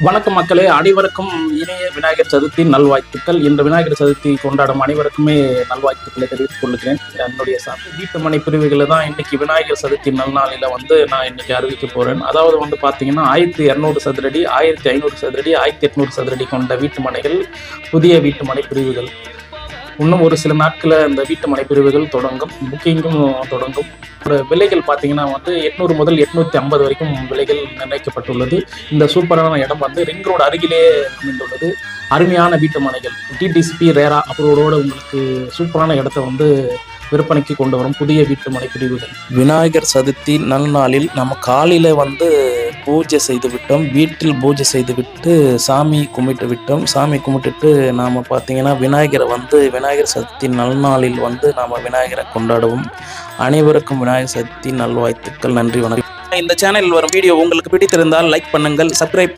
வணக்கம் மக்களே. அனைவருக்கும் இனிய விநாயகர் சதுர்த்தி நல்வாழ்த்துக்கள். இன்று விநாயகர் சதுர்த்தி கொண்டாடும் அனைவருக்குமே நல்வாழ்த்துக்களை தெரிவித்துக் கொள்கிறேன். என்னுடைய சார்பு வீட்டு மனை பிரிவுகளை தான் இன்னைக்கு விநாயகர் சதுர்த்தி நல்நாளில வந்து நான் இன்னைக்கு அறிவிக்க போறேன். அதாவது வந்து பாத்தீங்கன்னா ஆயிரத்தி இரநூறு சதுரடி ஆயிரத்தி ஐநூறு சதுரடி ஆயிரத்தி எட்நூறு சதுரடி கொண்ட வீட்டு மனைகள் புதிய வீட்டு மனை பிரிவுகள். இன்னும் ஒரு சில நாட்களில் இந்த வீட்டு மனை பிரிவுகள் தொடங்கும். புக்கிங்கும் தொடங்கும். விலைகள் பார்த்தீங்கன்னா வந்து எட்நூறு முதல் எட்நூத்தி ஐம்பது வரைக்கும் விலைகள் நிர்ணயிக்கப்பட்டுள்ளது. இந்த சூப்பரான இடம் வந்து ரிங் ரோடு அருகிலே அமைந்துள்ளது. அருமையான வீட்டு மனைகள். டிடிசிபி ரேரா அப்ரோடோடு உங்களுக்கு சூப்பரான இடத்த வந்து விற்பனைக்கு கொண்டு வரும் புதிய வீட்டு மனை பிரிவுகள் விநாயகர் சதுர்த்தி நல்நாளில் நம்ம காலையில் வந்து பூஜை செய்து விட்டோம். வீட்டில் பூஜை செய்து விட்டு சாமி கும்பிட்டு விட்டோம். சாமி கும்பிட்டுட்டு நாம் பார்த்தீங்கன்னா விநாயகரை வந்து விநாயகர் சதுர்த்தி நல்நாளில் வந்து நாம் விநாயகரை கொண்டாடுவோம். அனைவருக்கும் விநாயகர் சதுர்த்தி நல்வாழ்த்துக்கள். நன்றி வணக்கம். இந்த சேனலில் வரும் வீடியோ உங்களுக்கு பிடித்திருந்தால் லைக் பண்ணுங்கள். சப்ஸ்கிரைப்